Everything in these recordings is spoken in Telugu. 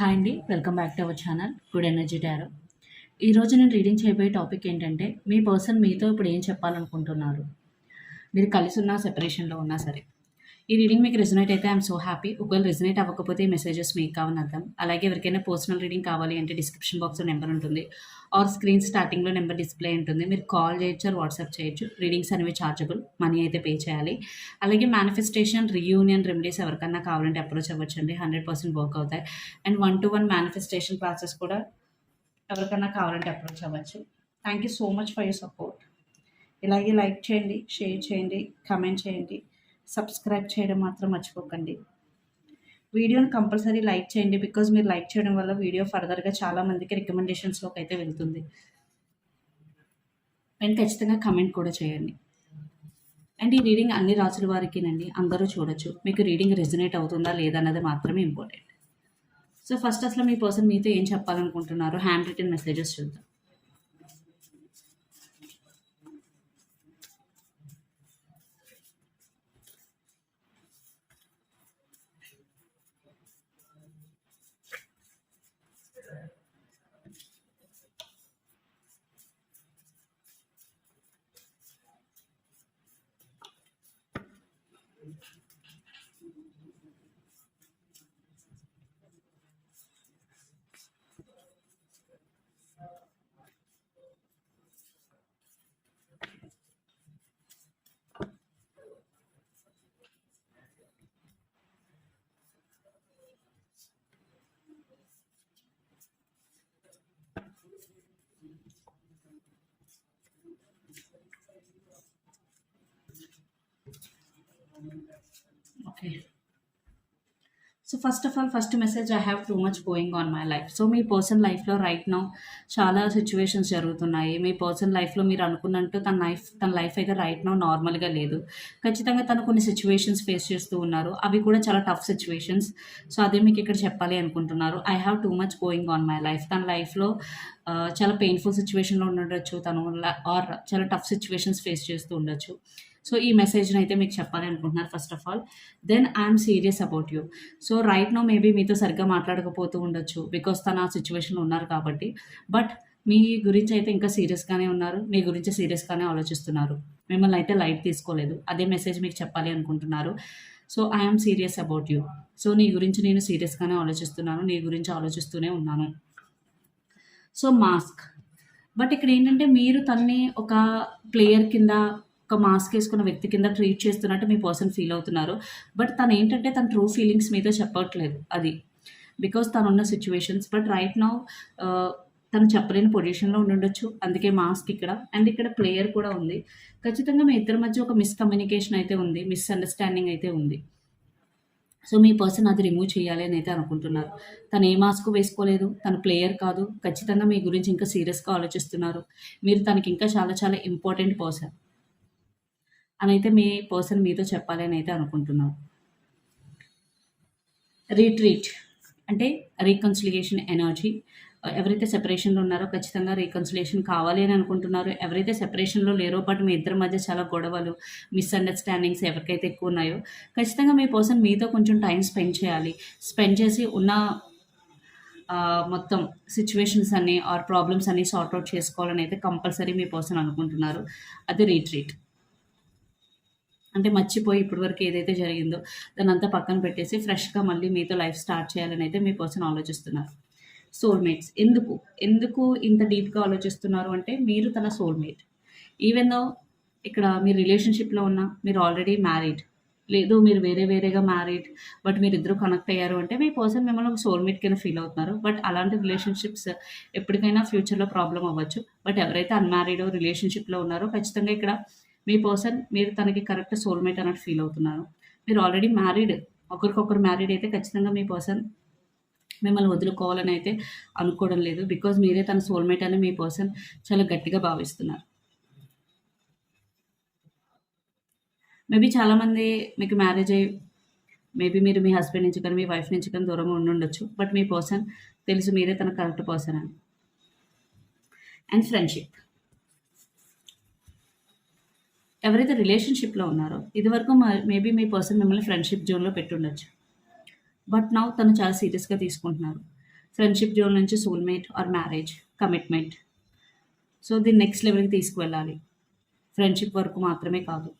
హాయ్ అండి welcome back to our channel good energy tarot ఈరోజు నేను రీడింగ్ చేయబోయే టాపిక్ ఏంటంటే మీ పర్సన్ మీతో ఇప్పుడు ఏం చెప్పాలనుకుంటున్నారు? మీరు కలిసి ఉన్నా సెపరేషన్లో ఉన్నా సరే. ఈ రీడింగ్ మీకు రిజనేట్ అయితే ఐఎమ్ సో హ్యాపీ ఒకవేళ రిజనేట్ అవ్వకపోతే ఈ మెసేజెస్ మీకు కావని అర్థం. అలాగే ఎవరికైనా పర్సనల్ రీడింగ్ కావాలి అంటే డిస్క్రిప్షన్ బాక్స్లో నెంబర్ ఉంటుంది. ఆర్ స్క్రీన్ స్టార్టింగ్లో నెంబర్ డిస్ప్లే ఉంటుంది. మీరు కాల్ చేయొచ్చు ఆర్ వాట్సాప్ చేయొచ్చు. రీడింగ్స్ అనేవి చార్జబుల్ మనీ అయితే పే చేయాలి. అలాగే మేనిఫెస్టేషన్ రీయూనియన్ రెమెడీస్ ఎవరికన్నా కావాలంటే అప్రోచ్ అవ్వచ్చండి. హండ్రెడ్ పర్సెంట్ వర్క్ అవుతాయి. And one to one manifestation classes కూడా ఎవరికన్నా కావాలంటే అప్రోచ్ అవ్వచ్చు. Thank you so much for your support ఇలాగే లైక్ చేయండి షేర్ చేయండి కమెంట్ చేయండి. సబ్స్క్రైబ్ చేయడం మాత్రం మర్చిపోకండి. వీడియోని కంపల్సరీ లైక్ చేయండి బికాజ్ మీరు లైక్ చేయడం వల్ల వీడియో ఫర్దర్గా చాలామందికి రికమెండేషన్స్లోకి అయితే వెళ్తుంది. అండ్ ఖచ్చితంగా కమెంట్ కూడా చేయండి. అండ్ ఈ రీడింగ్ అన్ని రాసుల వారికినండి. అందరూ చూడొచ్చు. మీకు రీడింగ్ రెజినేట్ అవుతుందా లేదా అన్నది మాత్రమే ఇంపార్టెంట్ సో ఫస్ట్ అసలు మీ పర్సన్ మీతో ఏం చెప్పాలనుకుంటున్నారు హ్యాండ్ రిటర్న్ మెసేజెస్ చూద్దాం. Okay so first of all first message I have too much going on my life so me person లైఫ్లో రైట్ నౌ చాలా సిచ్యువేషన్స్ జరుగుతున్నాయి. మీ పర్సన్ లైఫ్లో మీరు అనుకున్నట్టు తన లైఫ్ తన లైఫ్ అయితే రైట్ నౌ నార్మల్గా లేదు. ఖచ్చితంగా తను కొన్ని సిచ్యువేషన్స్ ఫేస్ చేస్తూ ఉన్నారు. అవి కూడా చాలా టఫ్ సిచ్యువేషన్స్ సో అదే మీకు ఇక్కడ చెప్పాలి అనుకుంటున్నారు. I have too much going on my life తన లైఫ్లో చాలా పెయిన్ఫుల్ సిచ్యువేషన్లో ఉండొచ్చు. తను ఆర్ చాలా టఫ్ సిచ్యువేషన్స్ ఫేస్ చేస్తూ ఉండొచ్చు. సో ఈ మెసేజ్ని అయితే మీకు చెప్పాలి అనుకుంటున్నారు first of all then I'm serious about you so right now maybe మీతో సరిగ్గా మాట్లాడకపోతూ ఉండొచ్చు బికాస్ తన ఆ సిచ్యువేషన్లో ఉన్నారు కాబట్టి. బట్ మీ గురించి అయితే ఇంకా సీరియస్గానే ఉన్నారు మీ గురించి సీరియస్గానే ఆలోచిస్తున్నారు. మిమ్మల్ని అయితే లైట్ తీసుకోలేదు అదే మెసేజ్ మీకు చెప్పాలి అనుకుంటున్నారు. So I'm serious about you so నీ గురించి నేను సీరియస్గానే ఆలోచిస్తున్నాను నీ గురించి ఆలోచిస్తూనే ఉన్నాను. సో మాస్క్ బట్ ఇక్కడ ఏంటంటే మీరు తన్ని ఒక ప్లేయర్ కింద ఒక మాస్క్ వేసుకున్న వ్యక్తి కింద ట్రీట్ చేస్తున్నట్టు మీ పర్సన్ ఫీల్ అవుతున్నారు. బట్ తను ఏంటంటే తన ట్రూ ఫీలింగ్స్ మీతో చెప్పట్లేదు అది. బికాస్ తను ఉన్న సిచ్యువేషన్స్ బట్ రైట్ నౌ తను చెప్పలేని పొజిషన్లో ఉండొచ్చు అందుకే మాస్క్ ఇక్కడ. అండ్ ఇక్కడ ప్లేయర్ కూడా ఉంది. ఖచ్చితంగా మీ ఇద్దరి మధ్య ఒక మిస్కమ్యూనికేషన్ అయితే ఉంది. మిస్అండర్స్టాండింగ్ అయితే ఉంది. సో మీ పర్సన్ అది రిమూవ్ చేయాలి అని అయితే అనుకుంటున్నారు. తను ఏ మాస్క్ వేసుకోలేదు. తను ప్లేయర్ కాదు. ఖచ్చితంగా మీ గురించి ఇంకా సీరియస్గా ఆలోచిస్తున్నారు. మీరు తనకి ఇంకా చాలా చాలా ఇంపార్టెంట్ పర్సన్ అని అయితే మీ పర్సన్ మీతో చెప్పాలి అని అయితే అనుకుంటున్నాను రీట్రీట్ అంటే రీకన్సిలియేషన్ ఎనర్జీ. ఎవరైతే సెపరేషన్లో ఉన్నారో ఖచ్చితంగా రీకన్సిలేషన్ కావాలి అని అనుకుంటున్నారో. ఎవరైతే సెపరేషన్లో లేరో బట్ మీ ఇద్దరి మధ్య చాలా గొడవలు మిస్అండర్స్టాండింగ్స్ ఎవరికైతే ఎక్కువ ఉన్నాయో ఖచ్చితంగా మీ పర్సన్ మీతో కొంచెం టైం స్పెండ్ చేయాలి. స్పెండ్ చేసి ఉన్న మొత్తం సిచ్యువేషన్స్ అన్ని ఆర్ ప్రాబ్లమ్స్ అన్ని సార్ట్అవుట్ చేసుకోవాలని అయితే కంపల్సరీ మీ పర్సన్ అనుకుంటున్నారు. అది రీట్రీట్. అంటే మర్చిపోయి ఇప్పటివరకు ఏదైతే జరిగిందో దాన్ని అంతా పక్కన పెట్టేసి ఫ్రెష్గా మళ్ళీ మీతో లైఫ్ స్టార్ట్ చేయాలని అయితే మీ పర్సన్ ఆలోచిస్తున్నారు. సోల్మేట్స్ ఎందుకు? ఎందుకు ఇంత డీప్గా ఆలోచిస్తున్నారు అంటే మీరు తన సోల్మేట్ ఈవెన్ దో ఇక్కడ మీరు రిలేషన్షిప్లో ఉన్న మీరు ఆల్రెడీ మ్యారీడ్ లేదు మీరు వేరే వేరేగా మ్యారీడ్ బట్ మీరు ఇద్దరు కనెక్ట్ అయ్యారు అంటే మీ పర్సన్ మిమ్మల్ని ఒక సోల్మేట్ కింద ఫీల్ అవుతున్నారు. బట్ అలాంటి రిలేషన్షిప్స్ ఎప్పటికైనా ఫ్యూచర్లో ప్రాబ్లం అవ్వచ్చు. బట్ ఎవరైతే అన్మ్యారీడ్ రిలేషన్షిప్లో ఉన్నారో ఖచ్చితంగా ఇక్కడ మీ పర్సన్ మీరు తనకి కరెక్ట్ సోల్మేట్ అన్నట్టు ఫీల్ అవుతున్నారు. మీరు ఆల్రెడీ మ్యారీడ్ ఒకరికొకరు మ్యారీడ్ అయితే ఖచ్చితంగా మీ పర్సన్ మిమ్మల్ని వదులుకోవాలని అయితే అనుకోవడం లేదు. బికాజ్ మీరే తన సోల్మేట్ అని మీ పర్సన్ చాలా గట్టిగా భావిస్తున్నారు. మేబీ చాలామంది మీకు మ్యారేజ్ అయ్యి మేబీ మీరు మీ హస్బెండ్ నుంచి కానీ మీ వైఫ్ నుంచి కానీ దూరంగా ఉండుండొచ్చు బట్ మీ పర్సన్ తెలుసు మీరే తన కరెక్ట్ పర్సన్ అని. అండ్ ఫ్రెండ్షిప్ ఎవరైతే రిలేషన్షిప్లో ఉన్నారో ఇదివరకు మేబీ మీ పర్సన్ మిమ్మల్ని ఫ్రెండ్షిప్ జోన్లో పెట్టుండొచ్చు. బట్ నౌ తను చాలా సీరియస్గా తీసుకుంటున్నారు. ఫ్రెండ్షిప్ జోన్ నుంచి soulmate or marriage commitment so దీన్ని నెక్స్ట్ లెవెల్కి తీసుకువెళ్ళాలి. ఫ్రెండ్షిప్ వరకు మాత్రమే కాదు.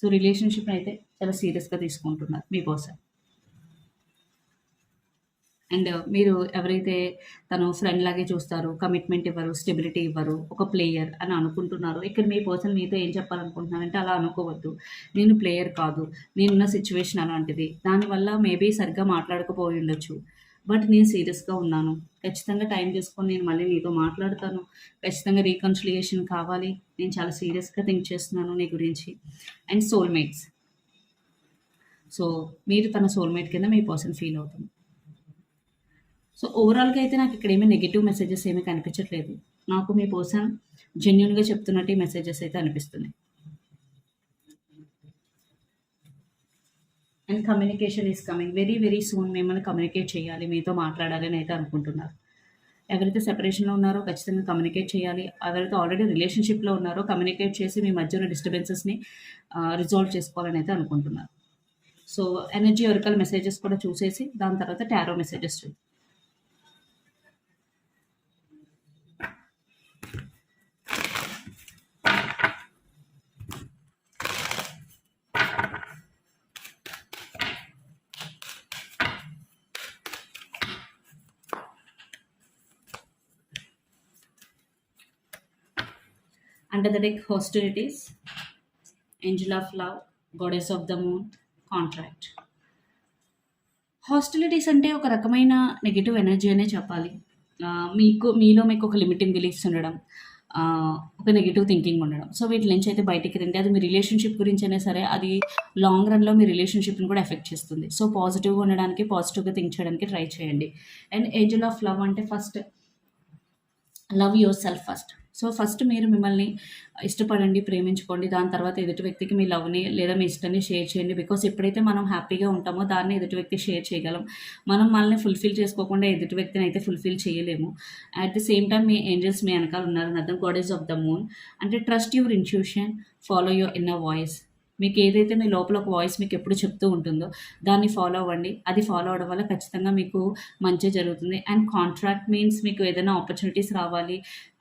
సో రిలేషన్షిప్ అయితే చాలా సీరియస్గా తీసుకుంటున్నారు మీ పర్సన్ అండ్ మీరు ఎవరైతే తను ఫ్రెండ్ లాగే చూస్తారు కమిట్మెంట్ ఇవ్వరు స్టెబిలిటీ ఇవ్వరు ఒక ప్లేయర్ అని అనుకుంటున్నారు ఇక్కడ మీ పర్సన్ మీతో ఏం చెప్పాలనుకుంటున్నారంటే అలా అనుకోవద్దు. నేను ప్లేయర్ కాదు నేనున్న సిచ్యువేషన్ అలాంటిది. దానివల్ల మేబీ సరిగ్గా మాట్లాడకపోయి ఉండొచ్చు. బట్ నేను సీరియస్గా ఉన్నాను. ఖచ్చితంగా టైం తీసుకొని నేను మళ్ళీ నీతో మాట్లాడతాను. ఖచ్చితంగా రీకన్సిలియేషన్ కావాలి. నేను చాలా సీరియస్గా థింక్ చేస్తున్నాను నీ గురించి. అండ్ సోల్మేట్స్ సో మీరు తన సోల్మేట్ కింద మీ పర్సన్ ఫీల్ అవుతుంది. సో ఓవరాల్గా అయితే నాకు ఇక్కడ ఏమీ నెగిటివ్ మెసేజెస్ ఏమీ కనిపించట్లేదు. నాకు మీ పర్సన్ జెన్యున్గా చెప్తున్నట్టు ఈ మెసేజెస్ అయితే అనిపిస్తున్నాయి and communication is coming very very soon మిమ్మల్ని కమ్యూనికేట్ చేయాలి. మీతో మాట్లాడాలి అని అయితే అనుకుంటున్నారు. ఎవరైతే సెపరేషన్లో ఉన్నారో ఖచ్చితంగా కమ్యూనికేట్ చేయాలి. ఎవరైతే ఆల్రెడీ రిలేషన్షిప్లో ఉన్నారో కమ్యూనికేట్ చేసి మీ మధ్య ఉన్న డిస్టర్బెన్సెస్ని రిజాల్వ్ చేసుకోవాలని అయితే అనుకుంటున్నారు. సో ఎనర్జీ ఒరికల్ మెసేజెస్ కూడా చూసేసి దాని తర్వాత టారో మెసేజెస్ చూద్దాం. Under the deck, hostilities, angel of love, goddess of the moon, contract hostilities అంటే ఒక రకమైన నెగిటివ్ ఎనర్జీ అనే చెప్పాలి. మీకు మీలో మీకు ఒక లిమిటింగ్ బిలీఫ్స్ ఉండడం ఒక నెగిటివ్ థింకింగ్ ఉండడం. సో వీటి నుంచి అయితే బయటికి రండి. అది మీ రిలేషన్షిప్ గురించి అయినా సరే అది లాంగ్ రన్లో మీ రిలేషన్షిప్ని కూడా ఎఫెక్ట్ చేస్తుంది. సో పాజిటివ్గా ఉండడానికి పాజిటివ్గా థింక్ చేయడానికి ట్రై చేయండి. అండ్ ఏంజిల్ ఆఫ్ లవ్ అంటే first love yourself first so first మీరు మిమ్మల్ని ఇష్టపడండి ప్రేమించుకోండి. దాని తర్వాత ఎదుటి వ్యక్తికి మీ లవ్ని లేదా మీ ఇష్టాన్ని షేర్ చేయండి. బికాస్ ఎప్పుడైతే మనం హ్యాపీగా ఉంటామో దాన్ని ఎదుటి వ్యక్తి షేర్ చేయగలం. మనం మనల్ని ఫుల్ఫిల్ చేసుకోకుండా ఎదుటి వ్యక్తిని అయితే ఫుల్ఫిల్ చేయలేము. అట్ ది సేమ్ టైం మీ ఏంజల్స్ మీ వెనకాల ఉన్నారని అర్థం. Goddess of the moon. అంటే trust your intuition follow your inner voice. మీకు ఏదైతే మీ లోపల ఒక వాయిస్ మీకు ఎప్పుడు చెప్తూ ఉంటుందో దాన్ని ఫాలో అవ్వండి. అది ఫాలో అవడం వల్ల ఖచ్చితంగా మీకు మంచి జరుగుతుంది. అండ్ కాంట్రాక్ట్ మీన్స్ మీకు ఏదైనా ఆపర్చునిటీస్ రావాలి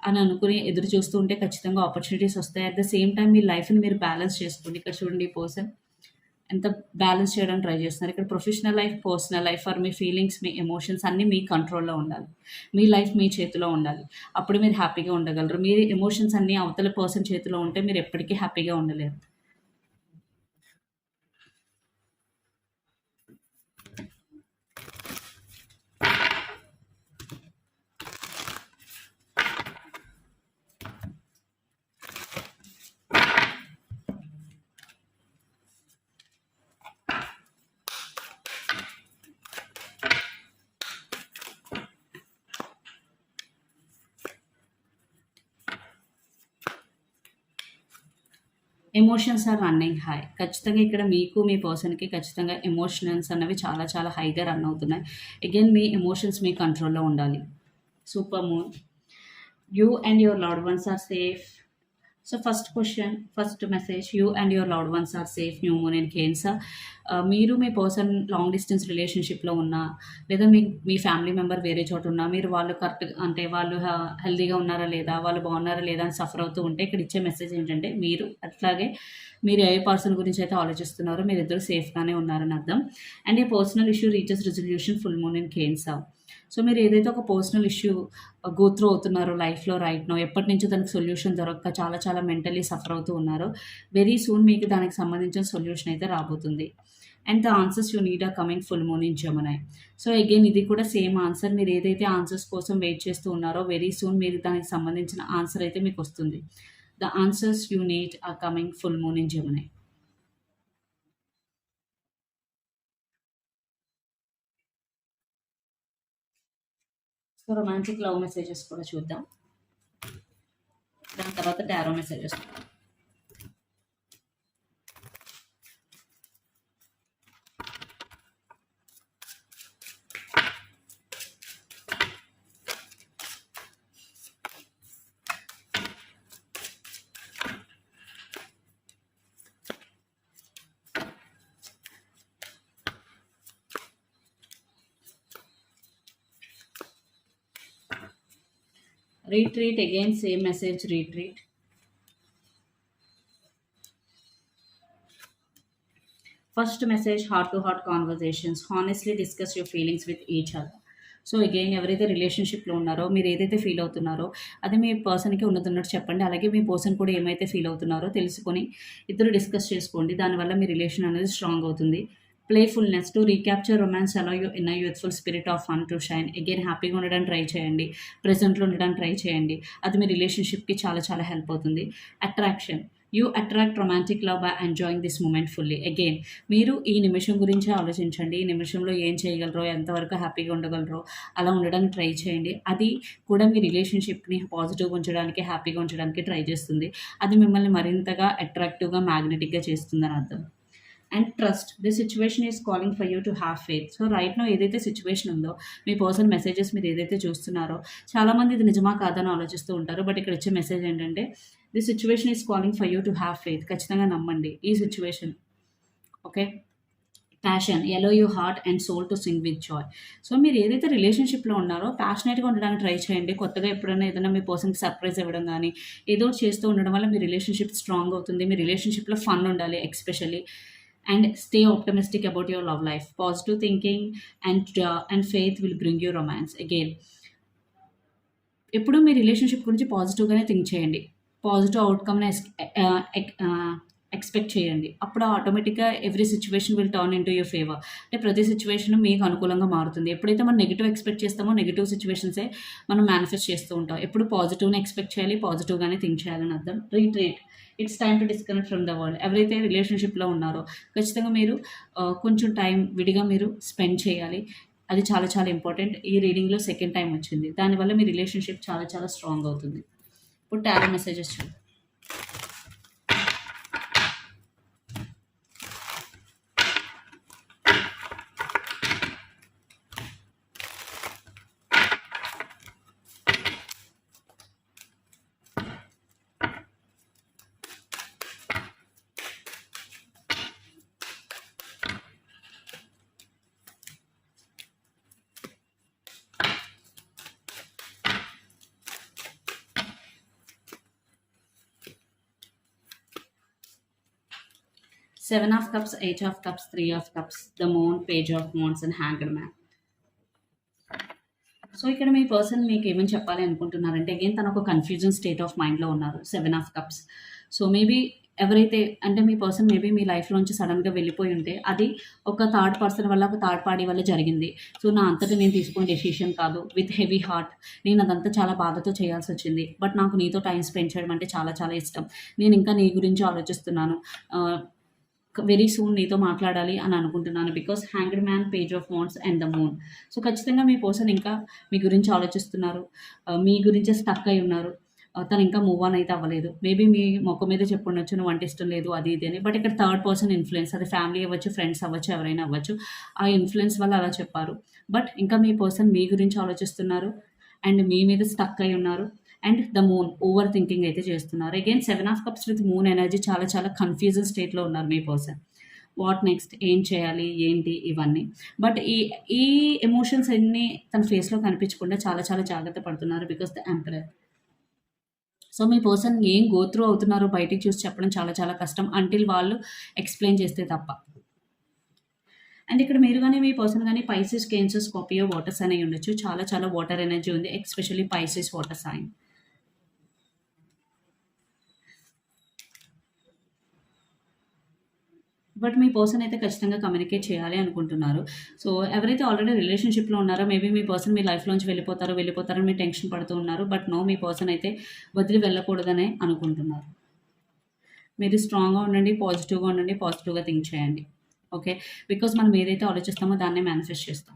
అని అనుకుని ఎదురు చూస్తూ ఉంటే ఖచ్చితంగా ఆపర్చునిటీస్ వస్తాయి. అట్ ద సేమ్ టైం మీ లైఫ్ని మీరు బ్యాలెన్స్ చేసుకోండి. ఇక్కడ చూడండి పర్సన్ ఎంత బ్యాలెన్స్ చేయడానికి ట్రై చేస్తున్నారు. ఇక్కడ professional life personal life or me feelings మీ ఎమోషన్స్ అన్నీ మీ కంట్రోల్లో ఉండాలి. మీ లైఫ్ మీ చేతిలో ఉండాలి. అప్పుడు మీరు హ్యాపీగా ఉండగలరు. మీ ఎమోషన్స్ అన్నీ అవతల పర్సన్ చేతిలో ఉంటే మీరు ఎప్పటికీ హ్యాపీగా ఉండలేరు. ఎమోషన్స్ ఆర్ రన్నింగ్ హై ఖచ్చితంగా ఇక్కడ మీకు మీ పర్సన్కి ఖచ్చితంగా ఎమోషన్స్ అన్నవి చాలా చాలా హైగా రన్ అవుతున్నాయి. అగైన్ మీ ఎమోషన్స్ మీ కంట్రోల్లో ఉండాలి. Super moon you and your loved ones are safe so first question first message you and your loved ones are safe new moon and Cancer మీరు మీ పర్సన్ లాంగ్ డిస్టెన్స్ రిలేషన్షిప్లో ఉన్నా లేదా మీ మీ ఫ్యామిలీ మెంబర్ వేరే చోట ఉన్నా మీరు వాళ్ళు కరెక్ట్ అంటే వాళ్ళు హెల్దీగా ఉన్నారా లేదా వాళ్ళు బాగున్నారా లేదా అని సఫర్ అవుతూ ఉంటే ఇక్కడ ఇచ్చే మెసేజ్ ఏంటంటే మీరు అట్లాగే మీరు ఏ పర్సన్ గురించి అయితే ఆలోచిస్తున్నారో మీరు ఇద్దరు సేఫ్గానే ఉన్నారని అర్థం. And a personal issue reaches resolution full moon and Cancer so మీరు ఏదైతే ఒక పర్సనల్ ఇష్యూ గోత్రూ అవుతున్నారో లైఫ్లో రైట్ నో ఎప్పటి నుంచో దానికి సొల్యూషన్ దొరక్క చాలా చాలా మెంటలీ సఫర్ అవుతూ ఉన్నారో వెరీ సూన్ మీకు దానికి సంబంధించిన సొల్యూషన్ అయితే రాబోతుంది. And the answers you need are coming full moon in Gemini so again ఇది కూడా సేమ్ ఆన్సర్ మీరు ఏదైతే ఆన్సర్స్ కోసం వెయిట్ చేస్తూ ఉన్నారో వెరీ సూన్ మీరు దానికి సంబంధించిన ఆన్సర్ అయితే మీకు వస్తుంది. The answers you need are coming full moon in Gemini so romantic love messages కూడా చూద్దాం. దాని తర్వాత tarot messages retreat again same message retreat. First message heart to heart conversations. Honestly discuss your feelings with each other. So again ఎవరైతే రిలేషన్షిప్లో ఉన్నారో మీరు ఏదైతే ఫీల్ అవుతున్నారో అది మీ పర్సన్కి ఉన్నదన్నట్టు చెప్పండి. అలాగే మీ పర్సన్ కూడా ఏమైతే ఫీల్ అవుతున్నారో తెలుసుకొని ఇద్దరు డిస్కస్ చేసుకోండి. దానివల్ల మీ రిలేషన్ అనేది స్ట్రాంగ్ అవుతుంది. Playfulness to recapture romance allow you in youthful spirit of fun to shine again హ్యాపీగా ఉండడానికి ట్రై చేయండి. ప్రజెంట్లో ఉండడానికి ట్రై చేయండి. అది మీ రిలేషన్షిప్కి చాలా చాలా హెల్ప్ అవుతుంది. Attraction you attract romantic love by enjoying this moment fully again మీరు ఈ నిమిషం గురించి ఆలోచించండి. ఈ నిమిషంలో ఏం చేయగలరో ఎంతవరకు హ్యాపీగా ఉండగలరో అలా ఉండడానికి ట్రై చేయండి. అది కూడా మీ రిలేషన్షిప్ని పాజిటివ్గా ఉంచడానికి హ్యాపీగా ఉంచడానికి ట్రై చేస్తుంది. అది మిమ్మల్ని మరింతగా అట్రాక్టివ్గా మ్యాగ్నెటిక్గా చేస్తుందని అర్థం. And trust the situation is calling for you to have faith so right now ఏదైతే సిచ్యువేషన్ ఉందో మీ పర్సన్ మెసేజెస్ మీరు ఏదైతే చూస్తున్నారో చాలామంది ఇది నిజమా కాదని ఆలోచిస్తూ ఉంటారు. బట్ ఇక్కడ ఇచ్చే మెసేజ్ ఏంటంటే the situation is calling for you to have faith ఖచ్చితంగా నమ్మండి ఈ situation okay passion allow you heart and soul to sing with joy so మీరు ఏదైతే రిలేషన్షిప్లో ఉన్నారో ప్యాషనేట్గా ఉండడానికి ట్రై చేయండి. కొత్తగా ఎప్పుడైనా ఏదైనా మీ పర్సన్కి సర్ప్రైజ్ ఇవ్వడం కానీ ఏదో చేస్తూ ఉండడం వల్ల మీ రిలేషన్షిప్ స్ట్రాంగ్ అవుతుంది. మీ రిలేషన్షిప్లో ఫన్ ఉండాలి especially and stay optimistic about your love life positive thinking and and faith will bring you romance again ఎప్పుడూ మీ రిలేషన్షిప్ గురించి పాజిటివ్గానే థింక్ చేయండి. పాజిటివ్ అవుట్కమ్ని ఎక్స్పెక్ట్ చేయండి. అప్పుడు ఆటోమేటిక్గా every situation will turn into your favour. అంటే ప్రతి సిచ్యువేషన్ మీకు అనుకూలంగా మారుతుంది. ఎప్పుడైతే మనం నెగిటివ్ ఎక్స్పెక్ట్ చేస్తామో నెగిటివ్ సిచ్యువేషన్సే మనం మేనిఫెస్ట్ చేస్తూ ఉంటాం. ఎప్పుడు పాజిటివ్ని ఎక్స్పెక్ట్ చేయాలి పాజిటివ్గానే థింక్ చేయాలని అర్థం. Retreat. It's time to disconnect from the world ఎవరైతే రిలేషన్షిప్లో ఉన్నారో ఖచ్చితంగా మీరు కొంచెం టైం విడిగా మీరు స్పెండ్ చేయాలి. అది చాలా చాలా ఇంపార్టెంట్. ఈ రీడింగ్లో సెకండ్ టైం వచ్చింది. దానివల్ల మీ రిలేషన్షిప్ చాలా చాలా స్ట్రాంగ్ అవుతుంది. ఇప్పుడు టారో మెసేజెస్ చూద్దాం seven of cups eight of cups three of cups the moon page of wands and hanger man so ఇక్కడ మీ పర్సన్ మీకు ఏమని చెప్పాలి అనుకుంటున్నారంటే అగైన్ తన ఒక కన్ఫ్యూజన్ స్టేట్ ఆఫ్ మైండ్లో ఉన్నారు. Seven of cups so maybe ఎవరైతే అంటే మీ పర్సన్ మేబీ మీ లైఫ్లోంచి సడన్గా వెళ్ళిపోయి ఉంటే అది ఒక థర్డ్ పర్సన్ వల్ల ఒక థర్డ్ పార్టీ వల్ల జరిగింది. సో నా అంతటా నేను తీసుకునే డెసిషన్ కాదు. విత్ హెవీ హార్ట్ నేను అదంతా చాలా బాధతో చేయాల్సి వచ్చింది. బట్ నాకు నీతో టైం స్పెండ్ చేయడం అంటే చాలా చాలా ఇష్టం. నేను ఇంకా నీ గురించి ఆలోచిస్తున్నాను. Uh, వెరీ సూన్ నీతో మాట్లాడాలి అని అనుకుంటున్నాను because hanged man page of wands and the moon so ఖచ్చితంగా మీ పర్సన్ ఇంకా మీ గురించి ఆలోచిస్తున్నారు. Uh, మీ గురించే స్టక్ అయి ఉన్నారు. Uh, తను ఇంకా మూవ్ ఆన్ అయితే అవ్వలేదు. మేబీ మీ మొక్క మీద చెప్పుండొచ్చు నువ్వు అంటే ఇష్టం లేదు అది ఇది అని. బట్ ఇక్కడ థర్డ్ పర్సన్ ఇన్ఫ్లుయెన్స్ అది ఫ్యామిలీ అవ్వచ్చు ఫ్రెండ్స్ అవ్వచ్చు ఎవరైనా అవ్వచ్చు ఆ ఇన్ఫ్లుయెన్స్ వల్ల అలా చెప్పారు. బట్ ఇంకా మీ పర్సన్ మీ గురించి ఆలోచిస్తున్నారు. అండ్ మీ మీద స్టక్ అయి ఉన్నారు. And the moon overthinking అయితే చేస్తున్నారు. Again seven of cups with moon energy చాలా చాలా కన్ఫ్యూజన్ స్టేట్లో ఉన్నారు మీ పర్సన్ వాట్ నెక్స్ట్ ఏం చేయాలి? ఏంటి? ఇవన్నీ. బట్ ఈ ఈ ఎమోషన్స్ అన్నీ తన ఫేస్లో కనిపించకుండా చాలా చాలా జాగ్రత్త పడుతున్నారు బికాస్ ద ఎంపరర్ సో మీ పర్సన్ ఏం గోత్రూ అవుతున్నారో బయటికి చూసి చెప్పడం చాలా చాలా కష్టం అంటిల్ వాళ్ళు ఎక్స్ప్లెయిన్ చేస్తే తప్ప. అండ్ ఇక్కడ మీరు కానీ మీ పర్సన్ కానీ పైసెస్ కేన్సెస్ కాపీయో వాటర్ సైన్ ఉండొచ్చు. చాలా చాలా వాటర్ ఎనర్జీ ఉంది especially Pisces water sign but me person అయితే ఖచ్చితంగా కమ్యూనికేట్ చేయాలి అనుకుంటున్నారు. సో ఎవరైతే ఆల్రెడీ రిలేషన్షిప్లో ఉన్నారో మేబీ మీ పర్సన్ మీ లైఫ్లోంచి వెళ్ళిపోతారో వెళ్ళిపోతారని మీరు టెన్షన్ పడుతూ ఉన్నారు బట్ నో మీ పర్సన్ అయితే వదిలి వెళ్ళకూడదనే అనుకుంటున్నారు. మీరు స్ట్రాంగ్గా ఉండండి పాజిటివ్గా ఉండండి పాజిటివ్గా థింక్ చేయండి. ఓకే? బికాస్ మనం ఏదైతే ఆలోచిస్తామో దాన్నే మేనిఫెస్ట్ చేస్తాం.